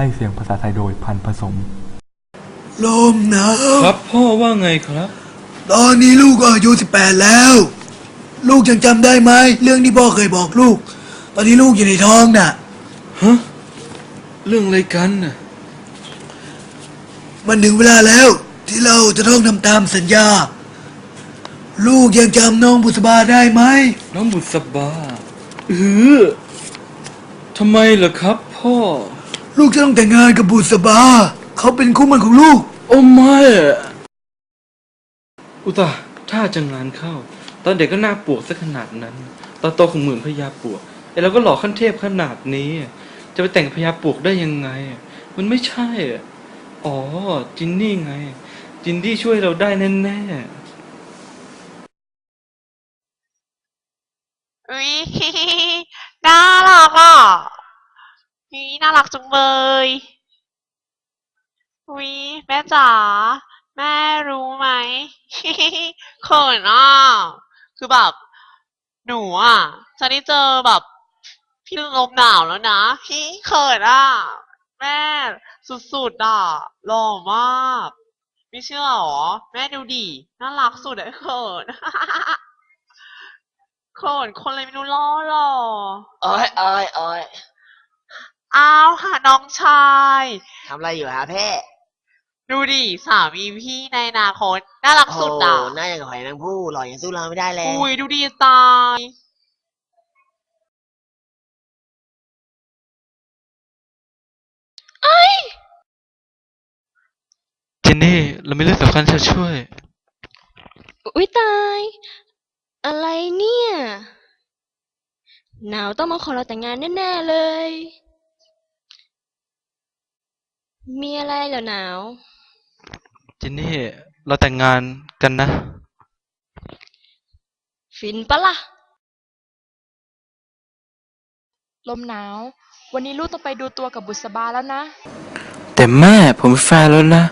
ให้เสียงภาษาไทยโดยพันธุ์ผสม ลมหนาวครับพ่อว่าไงครับ ตอนนี้ลูกก็อายุสิบแปดแล้ว ลูกยังจำได้ไหมเรื่องที่พ่อเคยบอกลูก ตอนที่ลูกอยู่ในท้องน่ะ ฮะ เรื่องอะไรกันน่ะ มันถึงเวลาแล้ว ที่เราจะต้องทำตามสัญญา ลูกยังจำน้องบุษบาได้ไหม น้องบุษบาเออทำไมล่ะครับพ่อ ลูกจะต้องแต่งงานกับบุษบา เขาเป็นคู่หมันของลูก โอ้ไม่อะอุตาถ้าจะงานเข้า ตอนเด็กก็หน้าปวกซะขนาดนั้น ตอนโตของหมื่นพญาปวกไอ้เราก็หล่อขั้นเทพขนาดนี้ จะไปแต่งกับพญาปวกได้ยังไง มันไม่ใช่อะอ๋อ จินนี่ไง จินนี่ช่วยเราได้แน่อุ้ย น่ารักอะอุ้ยน่ารักจัง เลยอุ้ยแม่จ๋าแม่รู้ไหมเขินอะคือแบบ หนูอะจะได้เจอแบบ พี่ลมหนาวแล้วนะพี่เขินอะแม่สุดๆอะหล่อมากไม่เชื่อหรอ แม่ดูดิน่ารักสุดเลยเขินเขินคนเลยไม่รู้ล้อหรอโอ้ยโอ้ยโอ้ย อ้าวหาน้องชาย ทำอะไรอยู่ฮะเพ่ดูดิสามีพี่ในอนาคตน่ารักโอ้สุดอะหน้าอย่างกับหอยนางผู้หล่ออย่างสู้เราไม่ได้เลย อุ้ยดูดีตายๆจินนี่ เราไม่เรื่องสำคัญจะช่วย อุ๊ยตาย อะไรเนี่ย หนาวต้องมาขอเราแต่งงานแน่ ๆ เลย มีอะไรเหรอหนาว จินนี่เราแต่งงานกันนะ ฟินปะล่ะ ลมหนาว วันนี้ลูกต้องไปดูตัวกับบุษบาแล้วนะ แต่แม่ผมมีแฟนแล้วนะ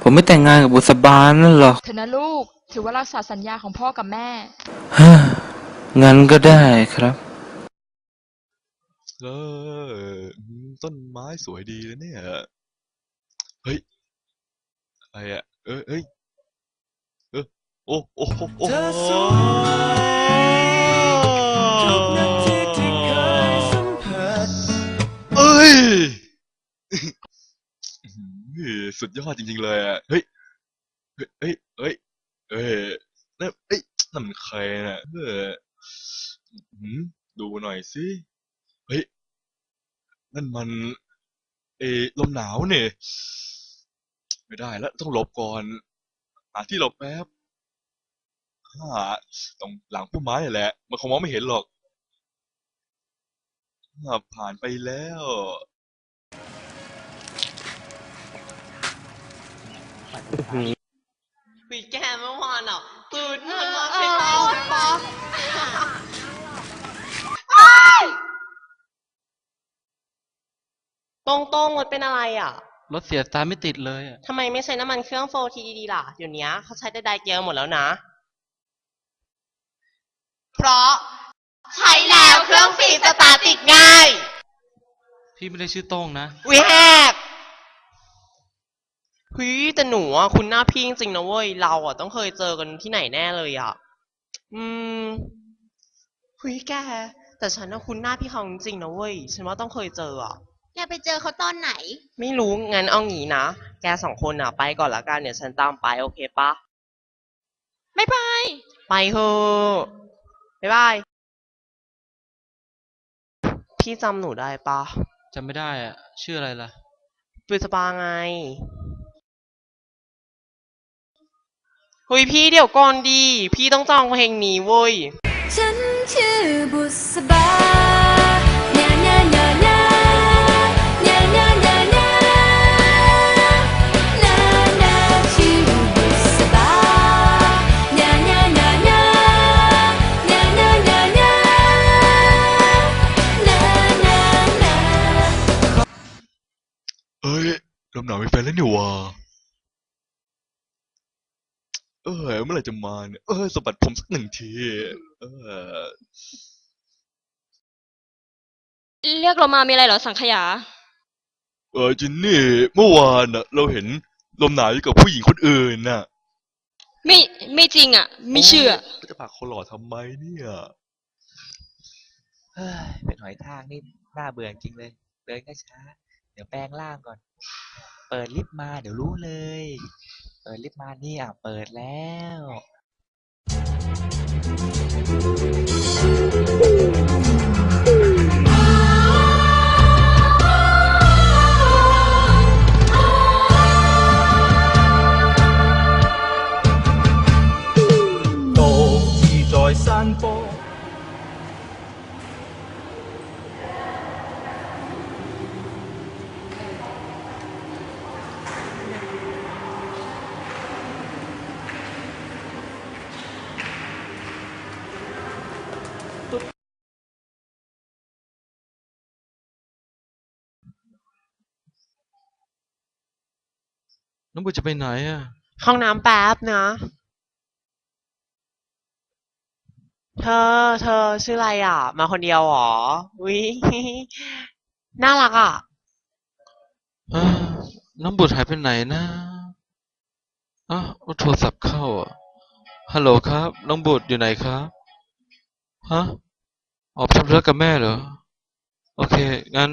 ผมไม่แต่งงานกับบุษบานั่นหรอกเถอะนะลูก ถือว่ารักษาสัญญาของพ่อกับแม่ ฮ่างั้นก็ได้ครับ เอออืมต้นไม้สวยดีนะเนี่ย เฮ้ยอะไรอะเอ้ยเอ้ยเออโอ้โอ้โอ้โอ้เอ้ยอื้อหือสุดยอดจริงๆเลยอะเฮ้ยเฮ้ยเฮ้ยเฮ้ยนั่นเอ้ยนั่นมันใครน่ะเออดูหน่อยสิเฮ้ยนั่นมัน เออลมหนาวเนี่ยไม่ได้แล้วต้องหลบก่อนหาที่หลบแป๊บฮ่าตรงหลังพุ่มไม้นี่แหละ มันคงมองไม่เห็นหรอกฮ่าผ่านไปแล้วคุยแกเมื่อวานอะตื่นมันมาเป็นตอนปะ ตรงตรงๆรถเป็นอะไรอะ รถเสียสตาร์ทไม่ติดเลยอะทำไมไม่ใช้น้ำมันเครื่องโฟทีดีๆล่ะ เดี๋ยวนี้เขาใช้ได้ไดเกียร์หมดแล้วนะ เพราะใช้แล้วเครื่องฟรีสตาร์ทติดง่าย พี่ไม่ได้ชื่อโต้งนะวิแฮกเฮ้ยแต่หนูอะคุณหน้าพี่จริงๆนะเว้ย เราอะต้องเคยเจอกันที่ไหนแน่เลยอะ อืมเฮ้ยแก แต่ฉันน่ะคุณหน้าพี่เขาจริงๆนะเว้ย ฉันว่าต้องเคยเจออะ แกไปเจอเขาตอนไหน ไม่รู้งั้นเอางี้นะ แกสองคนอะไปก่อนละกันเดี๋ยวฉันตามไปโอเคปะ ไม่ไป ไปเถอะบ๊ายบาย พี่จำหนูได้ปะจำไม่ได้อะชื่ออะไรล่ะ ปุสปาไงเฮ้ยพี่เดี๋ยวก่อนดี พี่ต้องจองเพลงนี้เว้ย ฉันชื่อบุษบา ออเมื่อไหร่จะมาเนี่ยเออสะบัดผมสักหนึ่งที เออ เรียกเรามามีอะไรเหรอสังขยา เออจินนี่ เมื่อวานน่ะ เราเห็นลมหนาวอยู่กับผู้หญิงคนอื่นน่ะ ไม่ไม่จริงอะ ไม่เชื่อ โยจะผลักคนหล่อทำไมเนี่ย เฮ้ยเป็นหอยทากนี่น่าเบื่อจริงเลย เดินช้าๆเดี๋ยวแปลงร่างก่อน เปิดลิฟต์มาเดี๋ยวรู้เลย เออลิฟมานี่อะเปิดแล้ว น้องบุตรจะไปไหนอะ ห้องน้ำแป๊บนะ เธอ เธอชื่ออะไรอะ มาคนเดียวเหรอวิ น่ารักอะอ่าน้องบุตรหายไปไหนนะอ้าวโทรศัพท์เข้าอะฮัลโหลครับ น้องบุตรอยู่ไหนครับ ฮะ ออกไปทำธุระกับแม่เหรอ โอเค งั้น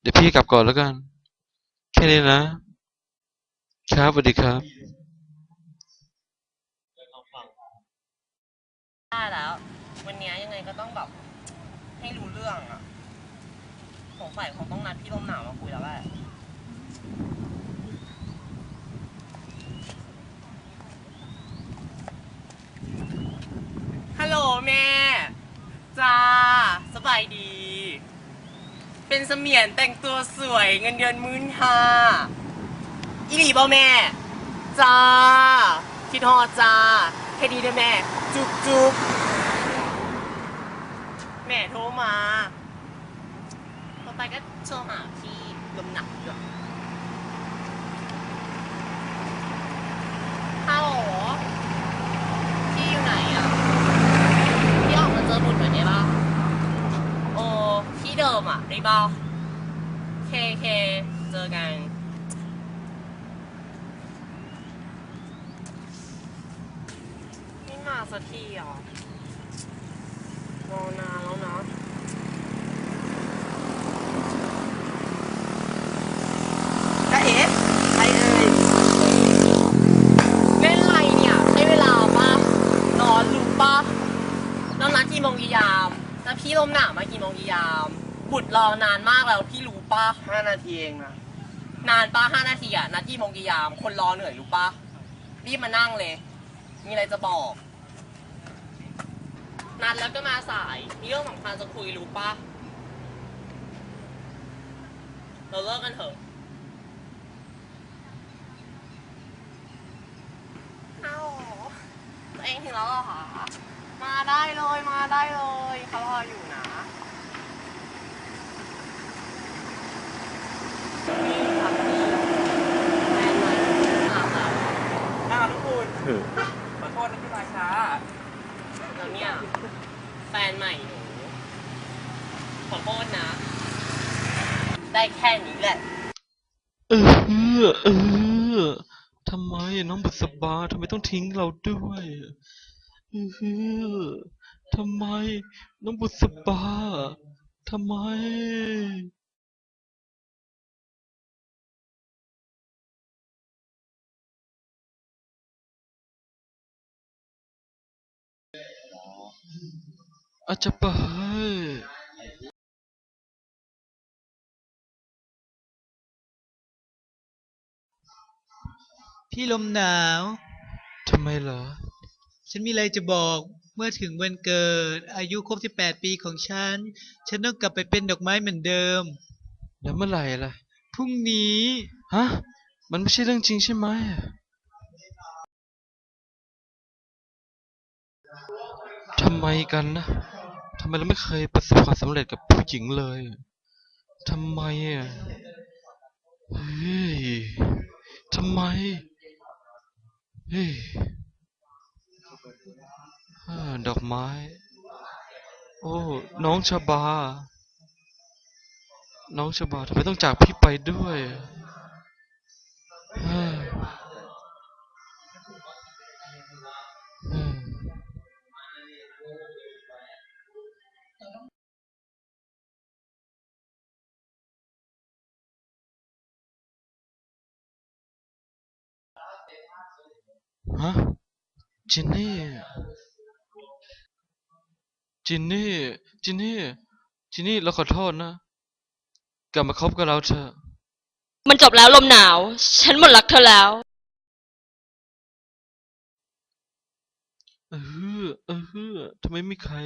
เดี๋ยวพี่กลับก่อนแล้วกัน แค่นี้นะ ครับสวัสดีครับได้แล้ว วันนี้ยังไงก็ต้องแบบให้รู้เรื่องอะสงสัยคงต้องนัดพี่ลมหนาวมาคุยแล้วแหละฮัลโหลแม่จ้าสบายดี เป็นเสมียนแต่งตัวสวยเงินเดือนมื่นห้า อีหลีบ่แม่ จ้า คิดฮอดจ้าแค่ดีเด้อแม่ จุ๊บจุ๊บแม่โทรมา ต่อไปก็โทรหาพี่ลมหนักด้วยฮัลโหลพี่อยู่ไหนอะ พี่ออกมาเจอบุญหน่อยได้ปะโอ้ที่เดิมอะได้ปะเคเค เจอกัน ไม่มาสักทีอะรอนานแล้วนะ จะเอ๋ไปเอ่ยเล่นไรเนี่ยใช้เวลาปะนอนรู้ปะแล้วนัดกี่โมงกี่ยาม แล้วพี่ลมหนาวมากี่โมงกี่ยาม บุตรรอนานมากแล้วพี่รู้ปะห้านาทีเองนะ นานปะห้านาทีอะนัดกี่โมงกี่ยาม คนรอเหนื่อยรู้ปะรีบมานั่งเลย มีอะไรจะบอก นัดแล้วก็มาสาย มีเรื่องสำคัญจะคุยรู้ปะเราเลิกกันเถอะเอ้าตัวเองถึงแล้วเหรอคะมาได้เลยมาได้เลยเขารออยู่นะนี่ครับนี่แฟนใหม่มาค่ะอ้าวทุกคนขอโทษนะที่มาช้า แล้วเนี่ย แฟนใหม่หนูขอโทษนะ ได้ แค่นี้แหละ เออเออทำไมน้องบุษบาทำไมต้องทิ้งเราด้วยเออทำไม น้องบุษบาทำไม อาจจะไป พี่ลมหนาวทำไมเหรอ ฉันมีอะไรจะบอกเมื่อถึงวันเกิด อายุครบ18 ปีของฉัน ฉันต้องกลับไปเป็นดอกไม้เหมือนเดิม แล้วเมื่อไหร่ล่ะ พรุ่งนี้ ฮะ มันไม่ใช่เรื่องจริงใช่ไหมทำไมกันนะทำไมเราไม่เคยประสบความสำเร็จกับผู้หญิงเลยทำไมอะเฮ้ยทำไม เฮ้ดอกไม้ โอ้ น้องชบา น้องชบาทำไมต้องจากพี่ไปด้วย ฮะจินนี่ จินนี่ จินนี่ จินนี่เราขอโทษนะ กลับมาคบกับเราเถอะมันจบแล้วลมหนาว ฉันหมดรักเธอแล้ว เออเออทำไมไม่มีใคร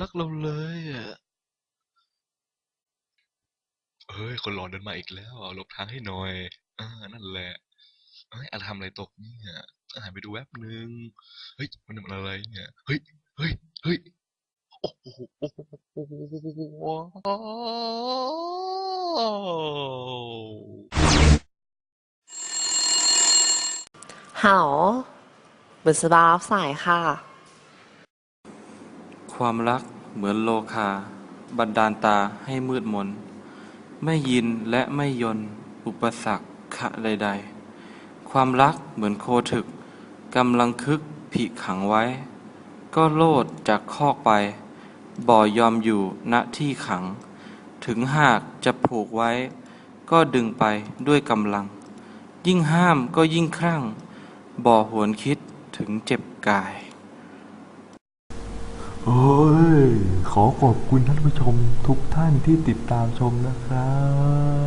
รักเราเลยอะเฮ้ย คนหลอนเดินมาอีกแล้ว หลบทางให้หน่อย อ่า นั่นแหละ เอ้ยอะไรทำอะไรตกเนี่ยหันไปดูแวบนึงเฮ้ยมันมันอะไรเนี่ยเฮ้ยเฮ้ยเฮ้ยโอ้โหโอ้โหโอ้โหโอ้โหฮัลโหลบุษบารับสายค่ะ ความรักเหมือนโลคา บันดาลตาให้มืดมน ไม่ยินและไม่ยน อุปสรรคขะใดๆ ความรักเหมือนโคถึกกำลังคึกผิขังไว้ ก็โลดจากคอกไป บ่อยอมอยู่ณที่ขัง ถึงหากจะผูกไว้ ก็ดึงไปด้วยกำลัง ยิ่งห้ามก็ยิ่งครั่ง บ่หวนคิดถึงเจ็บกาย โอ้ย ขอขอบคุณท่านผู้ชมทุกท่านที่ติดตามชมนะครับ